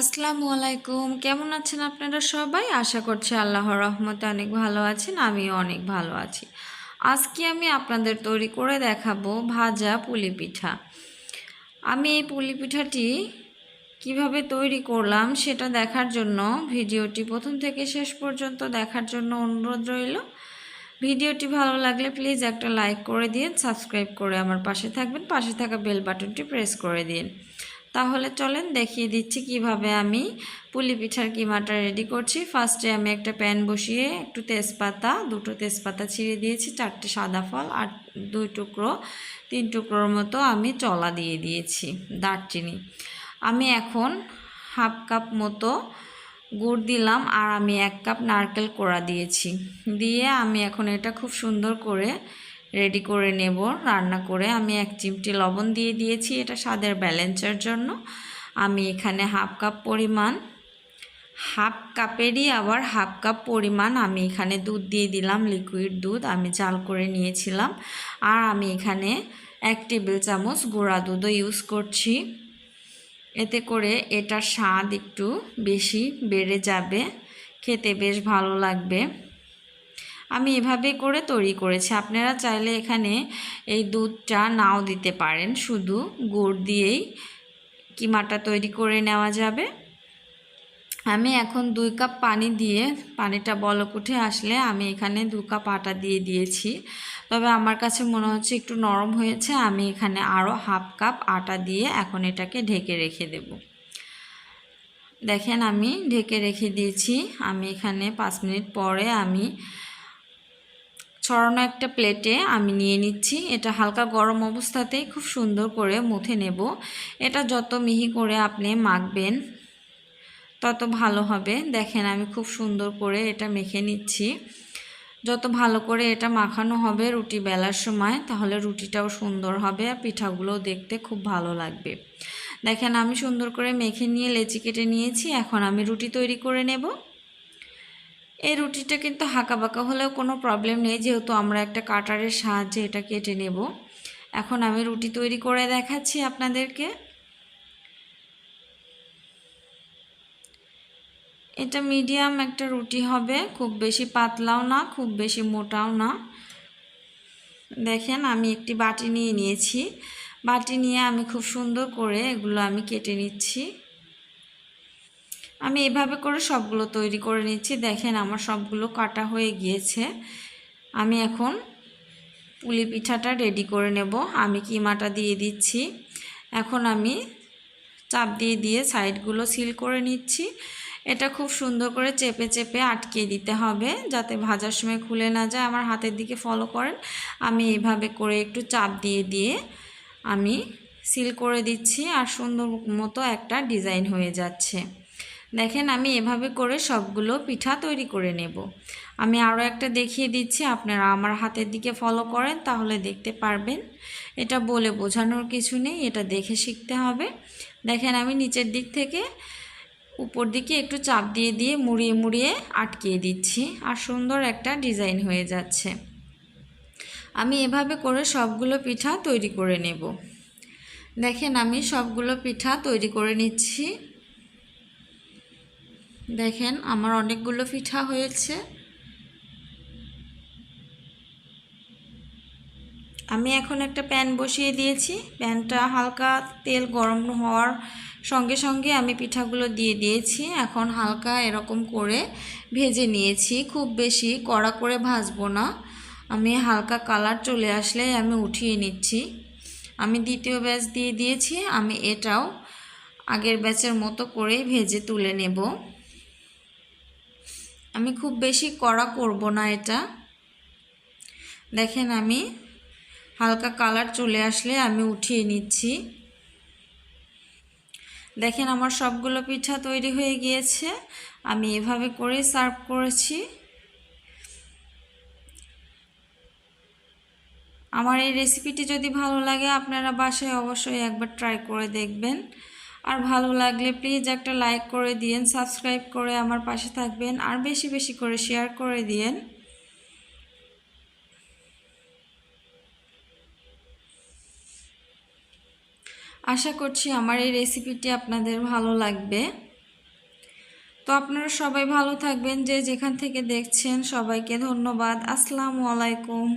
আসসালামু আলাইকুম। কেমন আছেন আপনারা সবাই? আশা করছি আল্লাহর রহমতে অনেক ভালো আছেন, আমিও অনেক ভালো আছি। আজকে আমি আপনাদের তৈরি করে দেখাবো ভাজা পুলি পিঠা। আমি এই পুলি পিঠাটি কীভাবে তৈরি করলাম সেটা দেখার জন্য, ভিডিওটি প্রথম থেকে শেষ পর্যন্ত দেখার জন্য অনুরোধ রইল। ভিডিওটি ভালো লাগলে প্লিজ একটা লাইক করে দিন, সাবস্ক্রাইব করে আমার পাশে থাকবেন, পাশে থাকা বেল বাটনটি প্রেস করে দিন। তাহলে চলেন দেখিয়ে দিচ্ছি কীভাবে আমি পুলি পিঠার কিমাটা রেডি করছি। ফার্স্টে আমি একটা প্যান বসিয়ে একটু তেজপাতা, দুটো তেজপাতা ছিঁড়ে দিয়েছি, চারটে সাদা ফল আর দুই টুকরো, তিন টুকরোর মতো আমি চলা দিয়ে দিয়েছি, দারচিনি। আমি এখন হাফ কাপ মতো গুড় দিলাম আর আমি এক কাপ নারকেল কোড়া দিয়েছি। দিয়ে আমি এখন এটা খুব সুন্দর করে রেডি করে নেব, রান্না করে। আমি এক চিমটি লবণ দিয়ে দিয়েছি এটা স্বাদের ব্যালেন্সের জন্য। আমি এখানে হাফ কাপ পরিমাণ, হাফ কাপেরই আবার হাফ কাপ পরিমাণ আমি এখানে দুধ দিয়ে দিলাম লিকুইড দুধ আমি জাল করে নিয়েছিলাম। আর আমি এখানে এক টেবিল চামচ গুঁড়া দুধও ইউজ করছি। এতে করে এটার স্বাদ একটু বেশি বেড়ে যাবে, খেতে বেশ ভালো লাগবে। আমি এভাবে করে তৈরি করেছি। আপনারা চাইলে এখানে এই দুধটা নাও দিতে পারেন। শুধু গুড় দিয়েই কিমাটা তৈরি করে নেওয়া যাবে। আমি এখন দুই কাপ পানি দিয়ে, পানিটা বলক উঠে আসলে আমি এখানে দু কাপ আটা দিয়ে দিয়েছি। তবে আমার কাছে মনে হচ্ছে একটু নরম হয়েছে। আমি এখানে আরও হাফ কাপ আটা দিয়ে এখন এটাকে ঢেকে রেখে দেব। দেখেন আমি ঢেকে রেখে দিয়েছি। আমি এখানে পাঁচ মিনিট পরে আমি ছড়ানো একটা প্লেটে আমি নিয়ে নিচ্ছি। এটা হালকা গরম অবস্থাতেই খুব সুন্দর করে মুথে নেব। এটা যত মিহি করে আপনি মাখবেন, তত ভালো হবে। দেখেন আমি খুব সুন্দর করে এটা মেখে নিচ্ছি। যত ভালো করে এটা মাখানো হবে রুটি বেলার সময়, তাহলে রুটিটাও সুন্দর হবে আর পিঠাগুলোও দেখতে খুব ভালো লাগবে। দেখেন আমি সুন্দর করে মেখে নিয়ে লেচি কেটে নিয়েছি। এখন আমি রুটি তৈরি করে নেব। এই রুটিটা কিন্তু বাঁকা হলেও কোনো প্রবলেম নেই, যেহেতু আমরা একটা কাটারের সাহায্যে এটা কেটে নেব। এখন আমি রুটি তৈরি করে দেখাচ্ছি আপনাদেরকে। এটা মিডিয়াম একটা রুটি হবে, খুব বেশি পাতলাও না, খুব বেশি মোটাও না। দেখেন, আমি একটি বাটি নিয়ে নিয়েছি। বাটি নিয়ে আমি খুব সুন্দর করে এগুলো আমি কেটে নিচ্ছি। আমি এভাবে করে সবগুলো তৈরি করে নিচ্ছি। দেখেন আমার সবগুলো কাটা হয়ে গিয়েছে। আমি এখন পুলি পিঠাটা রেডি করে নেব। আমি কিমাটা দিয়ে দিচ্ছি। এখন আমি চাপ দিয়ে দিয়ে সাইডগুলো সিল করে নিচ্ছি। এটা খুব সুন্দর করে চেপে চেপে আটকে দিতে হবে যাতে ভাজার সময় খুলে না যায়। আমার হাতের দিকে ফলো করেন। আমি এভাবে করে একটু চাপ দিয়ে দিয়ে আমি সিল করে দিচ্ছি। আর সুন্দর মতো একটা ডিজাইন হয়ে যাচ্ছে। দেখেন আমি এভাবে করে সবগুলো পিঠা তৈরি করে নেব। আমি আরও একটা দেখিয়ে দিচ্ছি, আপনারা আমার হাতের দিকে ফলো করেন তাহলে দেখতে পারবেন। এটা বলে বোঝানোর কিছু নেই, এটা দেখে শিখতে হবে। দেখেন আমি নিচের দিক থেকে উপর দিকে একটু চাপ দিয়ে দিয়ে মুড়িয়ে মুড়িয়ে আটকিয়ে দিচ্ছি আর সুন্দর একটা ডিজাইন হয়ে যাচ্ছে। আমি এভাবে করে সবগুলো পিঠা তৈরি করে নেব। দেখেন আমি সবগুলো পিঠা তৈরি করে নিচ্ছি। দেখেন, আমার অনেকগুলো পিঠা হয়েছে। আমি এখন একটা প্যান বসিয়ে দিয়েছি। প্যানটা হালকা তেল গরম হওয়ার সঙ্গে সঙ্গে আমি পিঠাগুলো দিয়ে দিয়েছি। এখন হালকা এরকম করে ভেজে নিয়েছি। খুব বেশি কড়া করে ভাজবো না। আমি হালকা কালার চলে আসলে আমি উঠিয়ে নিচ্ছি। আমি দ্বিতীয় ব্যাচ দিয়ে দিয়েছি। আমি এটাও আগের ব্যাচের মতো করেই ভেজে তুলে নেব। আমি খুব বেশি কড়া করব না এটা। দেখেন আমি হালকা কালার চলে আসলে আমি উঠিয়ে নিচ্ছি। দেখেন আমার সবগুলো পিঠা তৈরি হয়ে গিয়েছে। আমি এভাবে করে সার্ভ করেছি। আমার এই রেসিপিটি যদি ভালো লাগে আপনারা বাসায় অবশ্যই একবার ট্রাই করে দেখবেন। আর ভালো লাগলে প্লিজ একটা লাইক করে দিয়েন সাবস্ক্রাইব করে আমার পাশে থাকবেন, আর বেশি বেশি করে শেয়ার করে দিয়েন। আশা করছি আমার এই রেসিপিটি আপনাদের ভালো লাগবে। তো আপনারা সবাই ভালো থাকবেন, যে যেখান থেকে দেখছেন সবাইকে ধন্যবাদ। আসসালামু আলাইকুম।